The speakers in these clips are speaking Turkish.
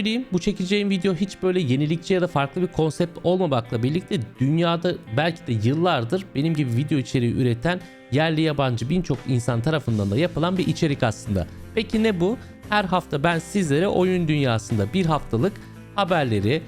bileyim bu çekeceğim video hiç böyle yenilikçi ya da farklı bir konsept olmamakla birlikte dünyada belki de yıllardır benim gibi video içeriği üreten yerli yabancı birçok insan tarafından da yapılan bir içerik aslında. Peki ne bu? Her hafta ben sizlere oyun dünyasında bir haftalık haberleri,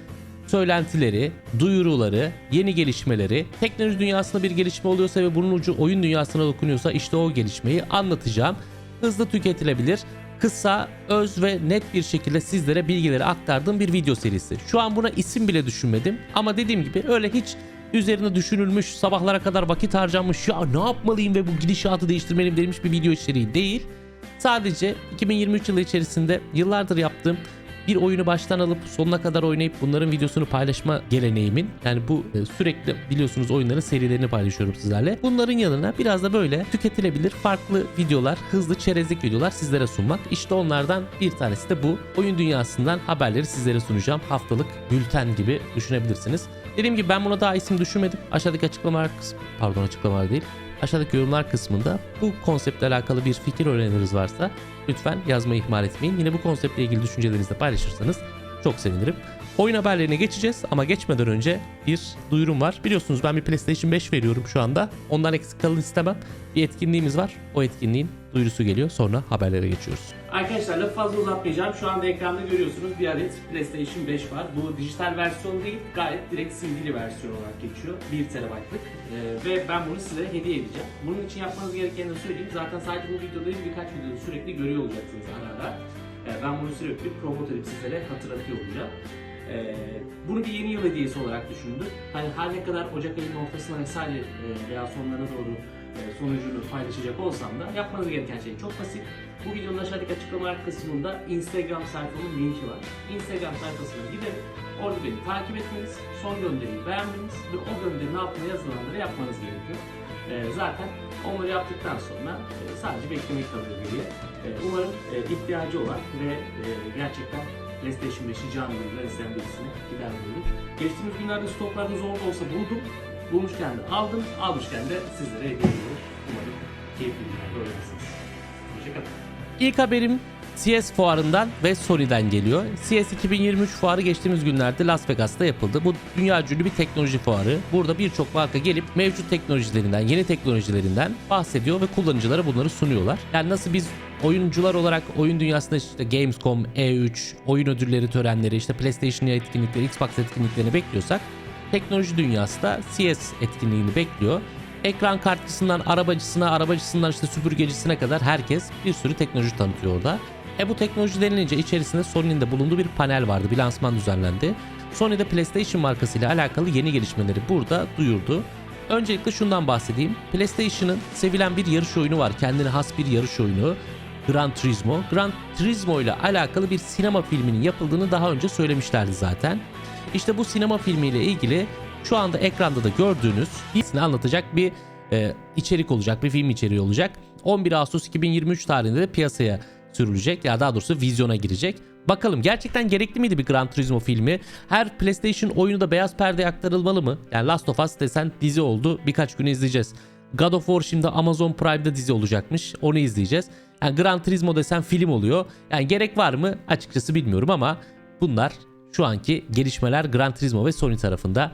söylentileri, duyuruları, yeni gelişmeleri, teknoloji dünyasında bir gelişme oluyorsa ve bunun ucu oyun dünyasına dokunuyorsa işte o gelişmeyi anlatacağım. Hızlı tüketilebilir, kısa, öz ve net bir şekilde sizlere bilgileri aktardığım bir video serisi. Şu an buna isim bile düşünmedim ama dediğim gibi öyle hiç üzerine düşünülmüş, sabahlara kadar vakit harcanmış, ya ne yapmalıyım ve bu gidişatı değiştirmeliyim denilmiş bir video içeriği değil. Sadece 2023 yılı içerisinde yıllardır yaptığım bir oyunu baştan alıp sonuna kadar oynayıp bunların videosunu paylaşma geleneğimin yani bu e, sürekli biliyorsunuz oyunların serilerini paylaşıyorum sizlerle. Bunların yanına biraz da böyle tüketilebilir farklı videolar, hızlı çerezlik videolar sizlere sunmak. İşte onlardan bir tanesi de bu. Oyun dünyasından haberleri sizlere sunacağım. Haftalık bülten gibi düşünebilirsiniz. Dediğim gibi ben buna daha isim düşünmedim. Aşağıdaki açıklamalar kısmı, pardon açıklamalar değil. Aşağıdaki yorumlar kısmında bu konseptle alakalı bir fikir öğreniniz varsa lütfen yazmayı ihmal etmeyin. Yine bu konseptle ilgili düşüncelerinizi de paylaşırsanız çok sevinirim. Oyun haberlerine geçeceğiz ama geçmeden önce bir duyurum var. Biliyorsunuz ben bir PlayStation 5 veriyorum şu anda. Ondan eksik kalın istemem. Bir etkinliğimiz var. O etkinliğin duyurusu geliyor. Sonra haberlere geçiyoruz. Arkadaşlar lafı fazla uzatmayacağım. Şu anda ekranda görüyorsunuz bir adet PlayStation 5 var. Bu dijital versiyon değil, gayet direkt CD'li versiyon olarak geçiyor. 1 TB'lık. Ee, ve ben bunu size hediye edeceğim. Bunun için yapmanız gerekeni de söyleyeyim. Zaten sadece bu videoda değil birkaç videoda sürekli görüyor olacaksınız ara ara. Ee, ben bunu sürekli promote edip sizlere hatırlatıyor olacağım. Ee, bunu bir yeni yıl hediyesi olarak düşündüm. Hani her ne kadar Ocak ayının ortasına vesaire e, veya sonlarına doğru sonucunu paylaşacak olsam da yapmanız gereken şey çok basit. Bu videonun aşağıdaki açıklamalar kısmında Instagram sayfamın linki var. Instagram sayfasına gidip orada beni takip etmeniz, son gönderiyi beğenmeniz ve o gönderinin altına yazılanları yapmanız gerekiyor. E, zaten onları yaptıktan sonra e, sadece beklemek kalıyor geriye. E, umarım e, ihtiyacı olan ve e, gerçekten PlayStation 5'i canlı yayınlar isteyen birisine gider diyorum. Geçtiğimiz günlerde stoklarda zor olsa buldum. Bulmuşken de aldım, almışken de sizlere hediye ediyorum. Umarım keyifli günler öğrenirsiniz. Hoşçakalın. İlk haberim CS fuarından ve Sony'den geliyor. CS 2023 fuarı geçtiğimiz günlerde Las Vegas'ta yapıldı. Bu dünya ünlü bir teknoloji fuarı. Burada birçok marka gelip mevcut teknolojilerinden, yeni teknolojilerinden bahsediyor ve kullanıcılara bunları sunuyorlar. Yani nasıl biz oyuncular olarak oyun dünyasında işte Gamescom, E3, oyun ödülleri törenleri, işte PlayStation etkinlikleri, Xbox etkinliklerini bekliyorsak teknoloji dünyası da CS etkinliğini bekliyor. Ekran kartçısından arabacısına, arabacısından işte süpürgecisine kadar herkes bir sürü teknoloji tanıtıyor orada. E bu teknoloji denilince içerisinde Sony'nin de bulunduğu bir panel vardı. Bir lansman düzenlendi. Sony de PlayStation markasıyla alakalı yeni gelişmeleri burada duyurdu. Öncelikle şundan bahsedeyim. PlayStation'ın sevilen bir yarış oyunu var. Kendine has bir yarış oyunu. Gran Turismo. Gran Turismo ile alakalı bir sinema filminin yapıldığını daha önce söylemişlerdi zaten. İşte bu sinema filmiyle ilgili şu anda ekranda da gördüğünüz hissini anlatacak bir e, içerik olacak, bir film içeriği olacak. 11 Ağustos 2023 tarihinde de piyasaya sürülecek ya daha doğrusu vizyona girecek. Bakalım gerçekten gerekli miydi bir Gran Turismo filmi? Her PlayStation oyunu da beyaz perdeye aktarılmalı mı? Yani Last of Us desen dizi oldu birkaç gün izleyeceğiz. God of War şimdi Amazon Prime'da dizi olacakmış onu izleyeceğiz. Yani Gran Turismo desen film oluyor. Yani gerek var mı? Açıkçası bilmiyorum ama bunlar şu anki gelişmeler Gran Turismo ve Sony tarafında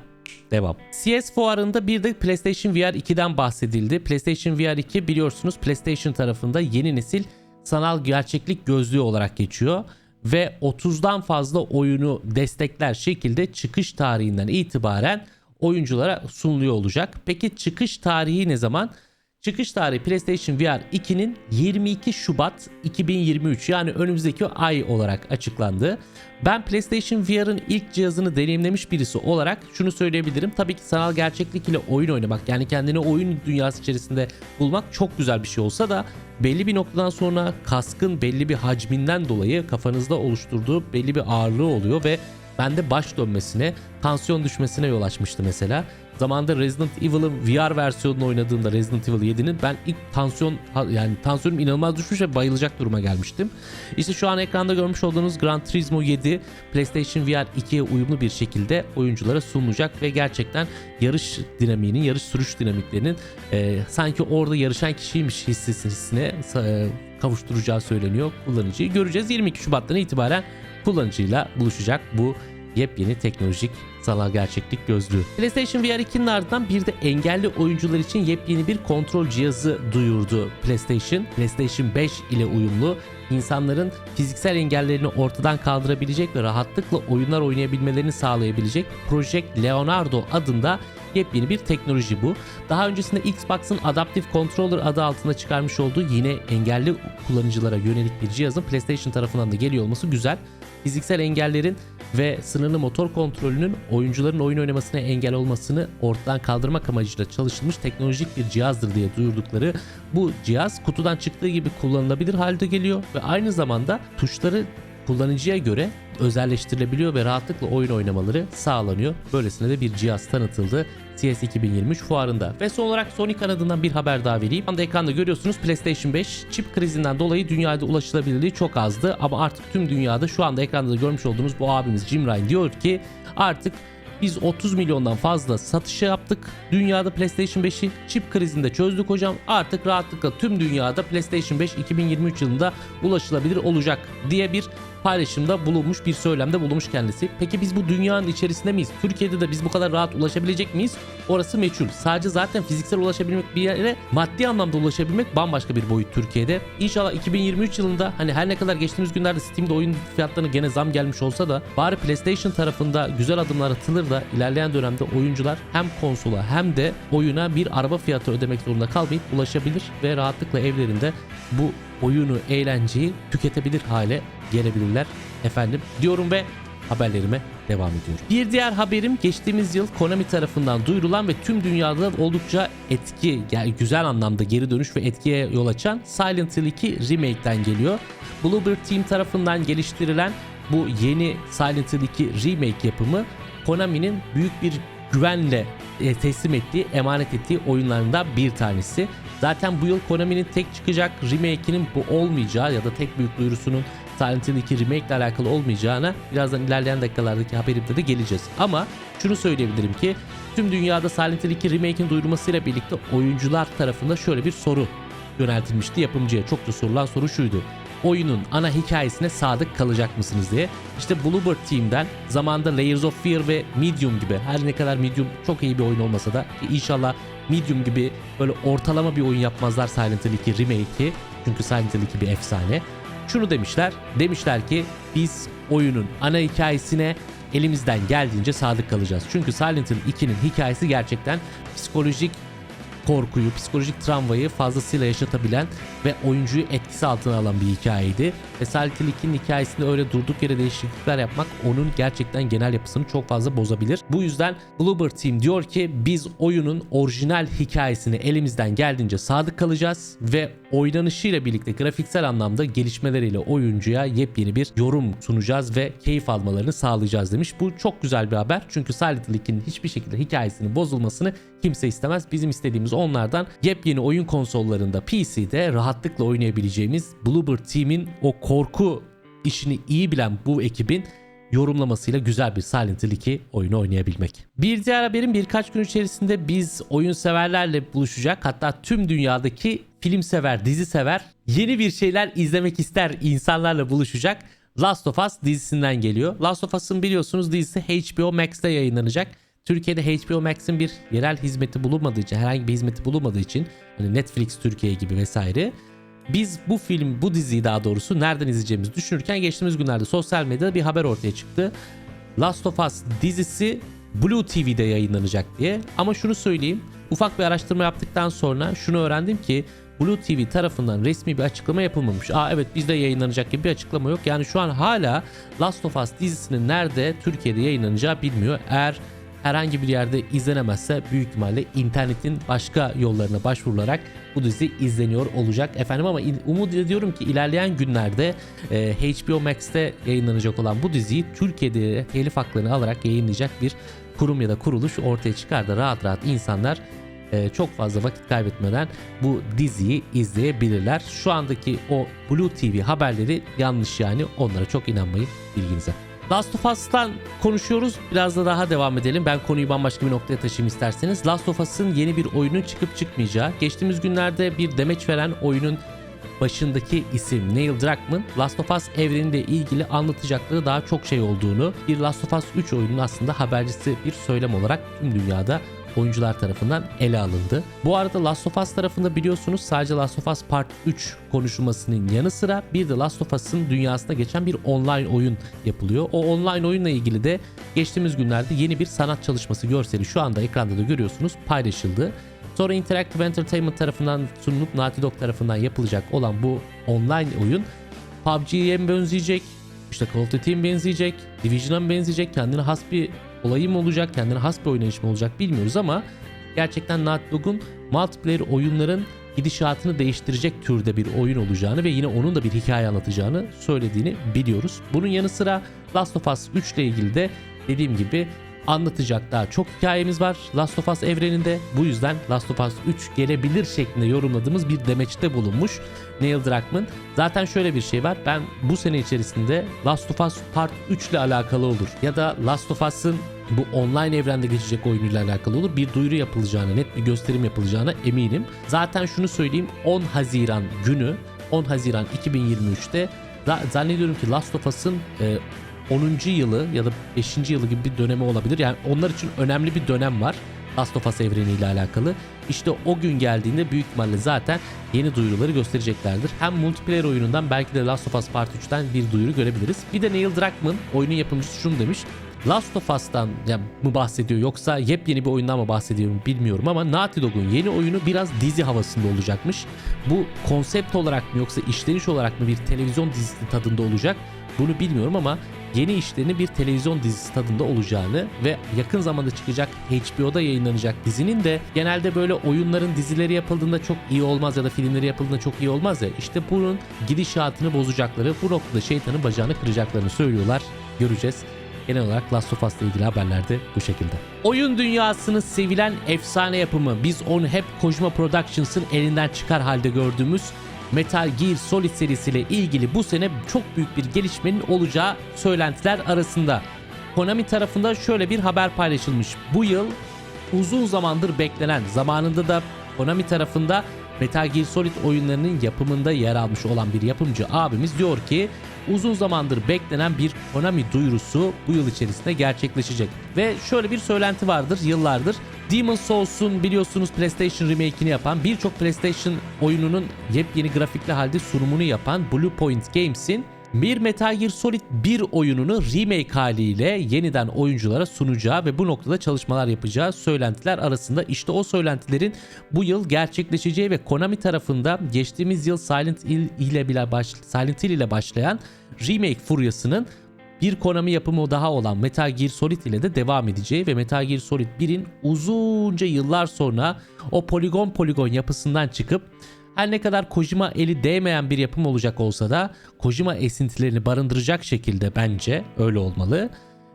Devam. CS fuarında bir de PlayStation VR 2'den bahsedildi. PlayStation VR 2 biliyorsunuz PlayStation tarafında yeni nesil sanal gerçeklik gözlüğü olarak geçiyor ve 30'dan fazla oyunu destekler şekilde çıkış tarihinden itibaren oyunculara sunuluyor olacak. Peki çıkış tarihi ne zaman? Çıkış tarihi PlayStation VR 2'nin 22 Şubat 2023 yani önümüzdeki ay olarak açıklandı. Ben PlayStation VR'ın ilk cihazını deneyimlemiş birisi olarak şunu söyleyebilirim. Tabii ki sanal gerçeklik ile oyun oynamak yani kendini oyun dünyası içerisinde bulmak çok güzel bir şey olsa da belli bir noktadan sonra kaskın belli bir hacminden dolayı kafanızda oluşturduğu belli bir ağırlığı oluyor ve bende baş dönmesine, tansiyon düşmesine yol açmıştı mesela. Zamanında Resident Evil'ın VR versiyonunu oynadığımda Resident Evil 7'nin ben ilk tansiyon yani tansiyonum inanılmaz düşmüş ve bayılacak duruma gelmiştim. İşte şu an ekranda görmüş olduğunuz Gran Turismo 7 PlayStation VR 2'ye uyumlu bir şekilde oyunculara sunulacak ve gerçekten yarış dinamiğinin, yarış sürüş dinamiklerinin e, sanki orada yarışan kişiymiş hissisine e, kavuşturacağı söyleniyor kullanıcıyı. Göreceğiz 22 Şubat'tan itibaren kullanıcıyla buluşacak bu yepyeni teknolojik sanal gerçeklik gözlüğü. PlayStation VR 2'nin ardından bir de engelli oyuncular için yepyeni bir kontrol cihazı duyurdu PlayStation. PlayStation 5 ile uyumlu insanların fiziksel engellerini ortadan kaldırabilecek ve rahatlıkla oyunlar oynayabilmelerini sağlayabilecek Project Leonardo adında yepyeni bir teknoloji bu. Daha öncesinde Xbox'ın Adaptive Controller adı altında çıkarmış olduğu yine engelli kullanıcılara yönelik bir cihazın PlayStation tarafından da geliyor olması güzel. Fiziksel engellerin ve sınırlı motor kontrolünün oyuncuların oyun oynamasına engel olmasını ortadan kaldırmak amacıyla çalışılmış teknolojik bir cihazdır diye duyurdukları bu cihaz kutudan çıktığı gibi kullanılabilir halde geliyor ve aynı zamanda tuşları kullanıcıya göre özelleştirilebiliyor ve rahatlıkla oyun oynamaları sağlanıyor. Böylesine de bir cihaz tanıtıldı CS 2023 fuarında. Ve son olarak Sony kanadından bir haber daha vereyim. Şu anda ekranda görüyorsunuz PlayStation 5 çip krizinden dolayı dünyada ulaşılabilirliği çok azdı. Ama artık tüm dünyada şu anda ekranda da görmüş olduğumuz bu abimiz Jim Ryan diyor ki artık biz 30 milyondan fazla satışı yaptık. Dünyada PlayStation 5'i çip krizinde çözdük hocam. Artık rahatlıkla tüm dünyada PlayStation 5 2023 yılında ulaşılabilir olacak diye bir paylaşımda bulunmuş bir söylemde bulunmuş kendisi. Peki biz bu dünyanın içerisinde miyiz? Türkiye'de de biz bu kadar rahat ulaşabilecek miyiz? Orası meçhul. Sadece zaten fiziksel ulaşabilmek bir yere maddi anlamda ulaşabilmek bambaşka bir boyut Türkiye'de. İnşallah 2023 yılında hani her ne kadar geçtiğimiz günlerde Steam'de oyun fiyatlarına gene zam gelmiş olsa da bari PlayStation tarafında güzel adımlar atılır da ilerleyen dönemde oyuncular hem konsola hem de oyuna bir araba fiyatı ödemek zorunda kalmayıp ulaşabilir ve rahatlıkla evlerinde bu oyunu, eğlenceyi tüketebilir hale gelebilirler efendim diyorum ve haberlerime devam ediyorum. Bir diğer haberim geçtiğimiz yıl Konami tarafından duyurulan ve tüm dünyada oldukça etki yani güzel anlamda geri dönüş ve etkiye yol açan Silent Hill 2 Remake'den geliyor. Bluebird Team tarafından geliştirilen bu yeni Silent Hill 2 Remake yapımı Konami'nin büyük bir güvenle e, teslim ettiği, emanet ettiği oyunlarından bir tanesi. Zaten bu yıl Konami'nin tek çıkacak remake'inin bu olmayacağı ya da tek büyük duyurusunun Silent Hill 2 remake ile alakalı olmayacağına birazdan ilerleyen dakikalardaki haberimde de geleceğiz. Ama şunu söyleyebilirim ki tüm dünyada Silent Hill 2 remake'in duyurulmasıyla birlikte oyuncular tarafında şöyle bir soru yöneltilmişti yapımcıya. Çokça sorulan soru şuydu oyunun ana hikayesine sadık kalacak mısınız diye. İşte Bluebird Team'den zamanda Layers of Fear ve Medium gibi her ne kadar Medium çok iyi bir oyun olmasa da inşallah Medium gibi böyle ortalama bir oyun yapmazlar Silent Hill 2 Remake'i. Çünkü Silent Hill 2 bir efsane. Şunu demişler. Demişler ki biz oyunun ana hikayesine elimizden geldiğince sadık kalacağız. Çünkü Silent Hill 2'nin hikayesi gerçekten psikolojik korkuyu, psikolojik travmayı fazlasıyla yaşatabilen ve oyuncuyu etkisi altına alan bir hikayeydi. Ve 2'nin hikayesinde öyle durduk yere değişiklikler yapmak onun gerçekten genel yapısını çok fazla bozabilir. Bu yüzden Bluebird Team diyor ki biz oyunun orijinal hikayesini elimizden geldiğince sadık kalacağız ve oynanışıyla birlikte grafiksel anlamda gelişmeleriyle oyuncuya yepyeni bir yorum sunacağız ve keyif almalarını sağlayacağız demiş. Bu çok güzel bir haber çünkü Silent Hill 2'nin hiçbir şekilde hikayesinin bozulmasını kimse istemez. Bizim istediğimiz onlardan yepyeni oyun konsollarında PC'de rahatlıkla oynayabileceğimiz Bluebird Team'in o korku işini iyi bilen bu ekibin yorumlamasıyla güzel bir Silent Hill 2 oyunu oynayabilmek. Bir diğer haberin birkaç gün içerisinde biz oyun severlerle buluşacak hatta tüm dünyadaki film sever, dizi sever yeni bir şeyler izlemek ister insanlarla buluşacak. Last of Us dizisinden geliyor. Last of Us'ın biliyorsunuz dizisi HBO Max'te yayınlanacak. Türkiye'de HBO Max'in bir yerel hizmeti bulunmadığı için, herhangi bir hizmeti bulunmadığı için hani Netflix Türkiye gibi vesaire biz bu film, bu diziyi daha doğrusu nereden izleyeceğimizi düşünürken geçtiğimiz günlerde sosyal medyada bir haber ortaya çıktı. Last of Us dizisi Blue TV'de yayınlanacak diye. Ama şunu söyleyeyim. Ufak bir araştırma yaptıktan sonra şunu öğrendim ki Blue TV tarafından resmi bir açıklama yapılmamış. Aa evet bizde yayınlanacak gibi bir açıklama yok. Yani şu an hala Last of Us dizisinin nerede Türkiye'de yayınlanacağı bilmiyor. Eğer herhangi bir yerde izlenemezse büyük ihtimalle internetin başka yollarına başvurularak bu dizi izleniyor olacak efendim ama umut ediyorum ki ilerleyen günlerde e, HBO Max'te yayınlanacak olan bu diziyi Türkiye'de telif haklarını alarak yayınlayacak bir kurum ya da kuruluş ortaya çıkar da rahat rahat insanlar e, çok fazla vakit kaybetmeden bu diziyi izleyebilirler. Şu andaki o Blue TV haberleri yanlış yani onlara çok inanmayın bilginize. Last of Us'tan konuşuyoruz. Biraz da daha devam edelim. Ben konuyu bambaşka bir noktaya taşıyayım isterseniz. Last of Us'ın yeni bir oyunun çıkıp çıkmayacağı. Geçtiğimiz günlerde bir demeç veren oyunun başındaki isim Neil Druckmann Last of Us evreniyle ilgili anlatacakları daha çok şey olduğunu bir Last of Us 3 oyunun aslında habercisi bir söylem olarak tüm dünyada oyuncular tarafından ele alındı. Bu arada Last of Us tarafında biliyorsunuz sadece Last of Us Part 3 konuşulmasının yanı sıra bir de Last of Us'ın dünyasına geçen bir online oyun yapılıyor. O online oyunla ilgili de geçtiğimiz günlerde yeni bir sanat çalışması görseli şu anda ekranda da görüyorsunuz paylaşıldı. Sonra Interactive Entertainment tarafından sunulup Naughty Dog tarafından yapılacak olan bu online oyun PUBG'ye mi benzeyecek? İşte Call of Duty'ye benzeyecek? Division'a mı benzeyecek? Kendine has bir olayı mı olacak? Kendine has bir oynayış mı olacak bilmiyoruz ama gerçekten Naughty Dog'un multiplayer oyunların gidişatını değiştirecek türde bir oyun olacağını ve yine onun da bir hikaye anlatacağını söylediğini biliyoruz. Bunun yanı sıra Last of Us 3 ile ilgili de dediğim gibi anlatacak daha çok hikayemiz var Last of Us evreninde. Bu yüzden Last of Us 3 gelebilir şeklinde yorumladığımız bir demeçte bulunmuş Neil Druckmann. Zaten şöyle bir şey var. Ben bu sene içerisinde Last of Us Part 3 ile alakalı olur ya da Last of Us'ın bu online evrende geçecek oyunuyla alakalı olur. Bir duyuru yapılacağına, net bir gösterim yapılacağına eminim. Zaten şunu söyleyeyim 10 Haziran günü 10 Haziran 2023'te za- zannediyorum ki Last of Us'ın e, 10. yılı ya da 5. yılı gibi bir dönemi olabilir. Yani onlar için önemli bir dönem var. Last of Us evreniyle alakalı. İşte o gün geldiğinde büyük ihtimalle zaten yeni duyuruları göstereceklerdir. Hem multiplayer oyunundan belki de Last of Us Part 3'ten bir duyuru görebiliriz. Bir de Neil Druckmann oyunun yapımcısı şunu demiş. Last of Us'tan mı bahsediyor yoksa yepyeni bir oyundan mı bahsediyor bilmiyorum ama Naughty Dog'un yeni oyunu biraz dizi havasında olacakmış. Bu konsept olarak mı yoksa işleniş olarak mı bir televizyon dizisi tadında olacak bunu bilmiyorum ama yeni işlerini bir televizyon dizisi tadında olacağını ve yakın zamanda çıkacak HBO'da yayınlanacak dizinin de genelde böyle oyunların dizileri yapıldığında çok iyi olmaz ya da filmleri yapıldığında çok iyi olmaz ya işte bunun gidişatını bozacakları bu noktada şeytanın bacağını kıracaklarını söylüyorlar göreceğiz. Genel olarak Last of Us'la ilgili haberlerde bu şekilde. Oyun dünyasını sevilen efsane yapımı biz onu hep Kojima Productions'ın elinden çıkar halde gördüğümüz Metal Gear Solid serisiyle ilgili bu sene çok büyük bir gelişmenin olacağı söylentiler arasında. Konami tarafında şöyle bir haber paylaşılmış. Bu yıl uzun zamandır beklenen zamanında da Konami tarafında Metal Gear Solid oyunlarının yapımında yer almış olan bir yapımcı abimiz diyor ki uzun zamandır beklenen bir Konami duyurusu bu yıl içerisinde gerçekleşecek. Ve şöyle bir söylenti vardır yıllardır. Demon Souls'un biliyorsunuz PlayStation remake'ini yapan birçok PlayStation oyununun yepyeni grafikli halde sunumunu yapan Blue Point Games'in bir Metal Gear Solid 1 oyununu remake haliyle yeniden oyunculara sunacağı ve bu noktada çalışmalar yapacağı söylentiler arasında. İşte o söylentilerin bu yıl gerçekleşeceği ve Konami tarafında geçtiğimiz yıl Silent Hill ile bile baş, Silent Hill ile başlayan remake furyasının bir Konami yapımı daha olan Metal Gear Solid ile de devam edeceği ve Metal Gear Solid 1'in uzunca yıllar sonra o poligon poligon yapısından çıkıp her ne kadar Kojima eli değmeyen bir yapım olacak olsa da Kojima esintilerini barındıracak şekilde bence öyle olmalı.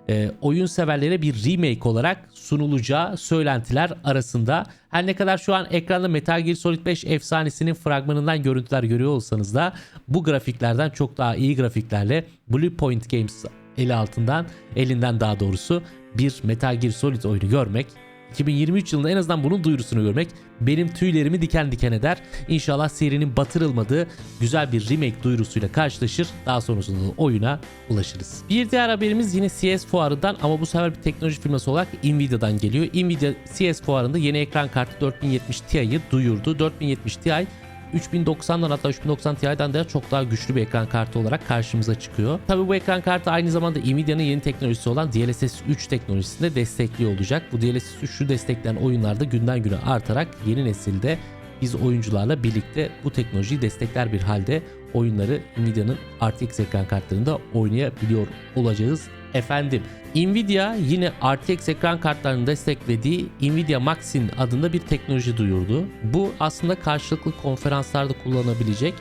Ee, oyun severlere bir remake olarak sunulacağı söylentiler arasında. Her ne kadar şu an ekranda Metal Gear Solid 5 efsanesinin fragmanından görüntüler görüyor olsanız da bu grafiklerden çok daha iyi grafiklerle Blue Point Games eli altından elinden daha doğrusu bir Metal Gear Solid oyunu görmek 2023 yılında en azından bunun duyurusunu görmek benim tüylerimi diken diken eder. İnşallah serinin batırılmadığı güzel bir remake duyurusuyla karşılaşır. Daha sonrasında da oyuna ulaşırız. Bir diğer haberimiz yine CS fuarından ama bu sefer bir teknoloji firması olarak Nvidia'dan geliyor. Nvidia CS fuarında yeni ekran kartı 4070 Ti'yi duyurdu. 4070 Ti 3090'dan hatta 3090 Ti'den de çok daha güçlü bir ekran kartı olarak karşımıza çıkıyor. Tabii bu ekran kartı aynı zamanda Nvidia'nın yeni teknolojisi olan DLSS 3 teknolojisini de destekliyor olacak. Bu DLSS 3'ü destekleyen oyunlarda günden güne artarak yeni nesilde biz oyuncularla birlikte bu teknolojiyi destekler bir halde oyunları Nvidia'nın RTX ekran kartlarında oynayabiliyor olacağız efendim. Nvidia yine RTX ekran kartlarını desteklediği Nvidia Maxine adında bir teknoloji duyurdu. Bu aslında karşılıklı konferanslarda kullanabilecek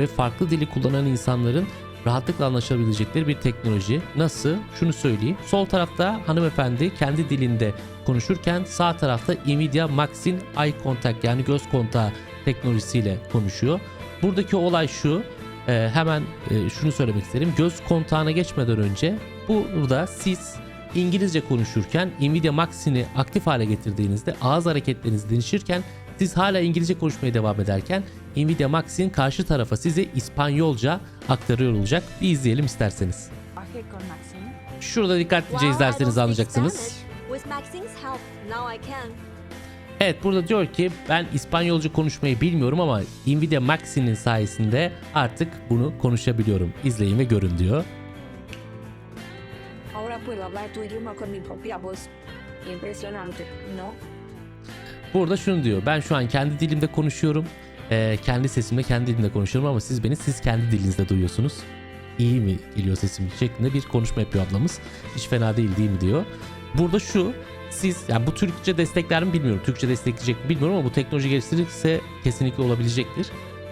ve farklı dili kullanan insanların rahatlıkla anlaşabilecekleri bir teknoloji. Nasıl? Şunu söyleyeyim. Sol tarafta hanımefendi kendi dilinde konuşurken sağ tarafta Nvidia Maxine Eye Contact yani göz kontağı teknolojisiyle konuşuyor. Buradaki olay şu. e, hemen e, şunu söylemek isterim. Göz kontağına geçmeden önce burada siz İngilizce konuşurken Nvidia Maxine'i aktif hale getirdiğinizde ağız hareketleriniz değişirken siz hala İngilizce konuşmaya devam ederken Nvidia Max'in karşı tarafa size İspanyolca aktarıyor olacak. Bir izleyelim isterseniz. Şurada dikkatlice izlerseniz anlayacaksınız. Evet burada diyor ki ben İspanyolca konuşmayı bilmiyorum ama Nvidia Max'inin sayesinde artık bunu konuşabiliyorum. İzleyin ve görün diyor. Puedo hablar tu idioma con mi propia voz. Impresionante, ¿no? Burada şunu diyor. Ben şu an kendi dilimde konuşuyorum. Ee, kendi sesimle kendi dilimde konuşuyorum ama siz beni siz kendi dilinizde duyuyorsunuz. İyi mi geliyor sesim şeklinde bir konuşma yapıyor ablamız. Hiç fena değil değil mi diyor. Burada şu siz yani bu Türkçe destekler mi bilmiyorum. Türkçe destekleyecek mi bilmiyorum ama bu teknoloji geliştirirse kesinlikle olabilecektir.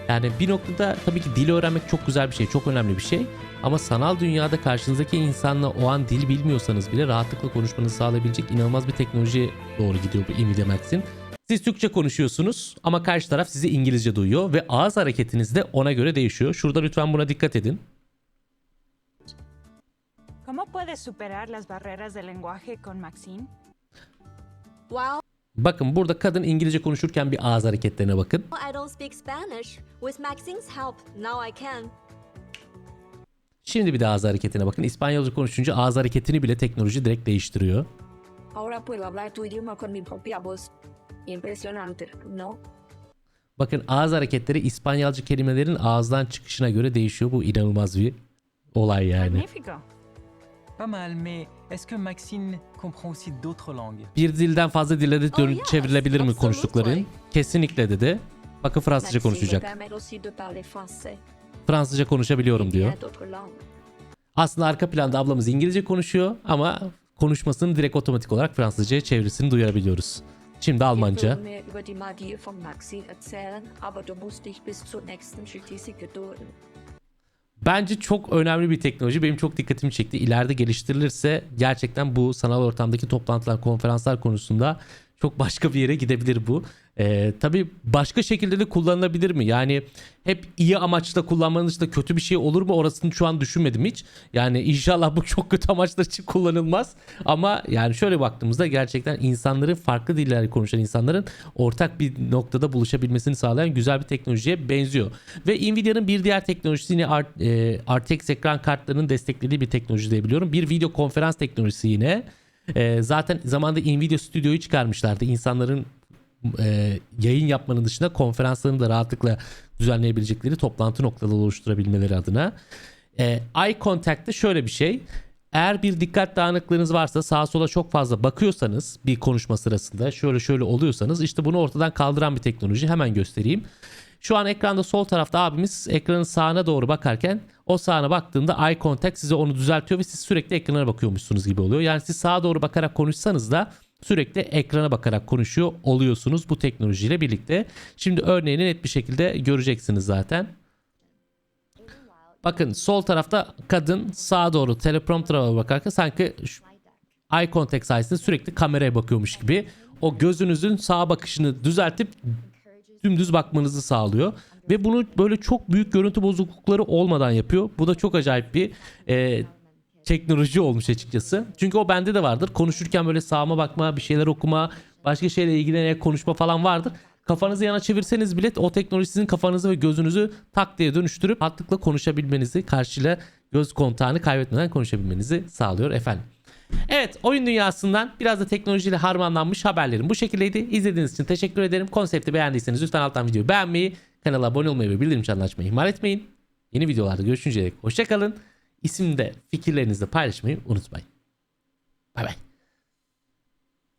Yani bir noktada tabii ki dil öğrenmek çok güzel bir şey, çok önemli bir şey. Ama sanal dünyada karşınızdaki insanla o an dil bilmiyorsanız bile rahatlıkla konuşmanızı sağlayabilecek inanılmaz bir teknolojiye doğru gidiyor bu Nvidia Max'in. Siz Türkçe konuşuyorsunuz ama karşı taraf sizi İngilizce duyuyor ve ağız hareketiniz de ona göre değişiyor. Şurada lütfen buna dikkat edin. ¿Cómo puedes superar las barreras del lenguaje con Maxine? While Bakın burada kadın İngilizce konuşurken bir ağız hareketlerine bakın. I don't speak Spanish, with Maxine's help, now I can. Şimdi bir de ağız hareketine bakın. İspanyolca konuşunca ağız hareketini bile teknoloji direkt değiştiriyor. Ahora puedo hablar tu idioma con mi propia voz. Impresionante, ¿no? Bakın ağız hareketleri İspanyolca kelimelerin ağızdan çıkışına göre değişiyor. Bu inanılmaz bir olay yani. Magnífico. Pas mal, mais est-ce que Maxine comprend aussi d'autres langues Bir dilden fazla dile de dön- Oh, yes, çevrilebilir mi absolutely. konuştukların? Kesinlikle dedi. Bakın Fransızca konuşacak. Fransızca konuşabiliyorum diyor. Aslında arka planda ablamız İngilizce konuşuyor ama konuşmasını direkt otomatik olarak Fransızcaya çevirisini duyabiliyoruz. Şimdi Almanca. Ich Bence çok önemli bir teknoloji. Benim çok dikkatimi çekti. İleride geliştirilirse gerçekten bu sanal ortamdaki toplantılar, konferanslar konusunda çok başka bir yere gidebilir bu. Ee, tabii başka şekilde de kullanılabilir mi? Yani hep iyi amaçla kullanmanın dışında kötü bir şey olur mu? Orasını şu an düşünmedim hiç. Yani inşallah bu çok kötü amaçlar için kullanılmaz. Ama yani şöyle baktığımızda gerçekten insanların farklı diller konuşan insanların ortak bir noktada buluşabilmesini sağlayan güzel bir teknolojiye benziyor. Ve Nvidia'nın bir diğer teknolojisi yine R- e, RTX ekran kartlarının desteklediği bir teknoloji diye biliyorum. Bir video konferans teknolojisi yine. E, zaten zamanında Nvidia Studio'yu çıkarmışlardı. İnsanların e, yayın yapmanın dışında konferanslarını da rahatlıkla düzenleyebilecekleri toplantı noktaları oluşturabilmeleri adına. E, eye contact'te şöyle bir şey. Eğer bir dikkat dağınıklığınız varsa sağa sola çok fazla bakıyorsanız bir konuşma sırasında şöyle şöyle oluyorsanız işte bunu ortadan kaldıran bir teknoloji hemen göstereyim. Şu an ekranda sol tarafta abimiz ekranın sağına doğru bakarken o sağına baktığında eye contact size onu düzeltiyor ve siz sürekli ekrana bakıyormuşsunuz gibi oluyor. Yani siz sağa doğru bakarak konuşsanız da sürekli ekrana bakarak konuşuyor oluyorsunuz bu teknolojiyle birlikte. Şimdi örneğini net bir şekilde göreceksiniz zaten. Bakın sol tarafta kadın sağa doğru teleprompter'a bakarken sanki eye contact sayesinde sürekli kameraya bakıyormuş gibi o gözünüzün sağa bakışını düzeltip dümdüz bakmanızı sağlıyor. Ve bunu böyle çok büyük görüntü bozuklukları olmadan yapıyor. Bu da çok acayip bir e, teknoloji olmuş açıkçası. Çünkü o bende de vardır. Konuşurken böyle sağıma bakma, bir şeyler okuma, başka şeyle ilgilenerek konuşma falan vardır. Kafanızı yana çevirseniz bile o teknoloji sizin kafanızı ve gözünüzü tak diye dönüştürüp rahatlıkla konuşabilmenizi, karşıyla göz kontağını kaybetmeden konuşabilmenizi sağlıyor efendim. Evet oyun dünyasından biraz da teknolojiyle harmanlanmış haberlerim bu şekildeydi. İzlediğiniz için teşekkür ederim. Konsepti beğendiyseniz lütfen alttan videoyu beğenmeyi, kanala abone olmayı ve bildirim çanını açmayı ihmal etmeyin. Yeni videolarda görüşünceye dek hoşçakalın. İsimde fikirlerinizi paylaşmayı unutmayın. Bay bay.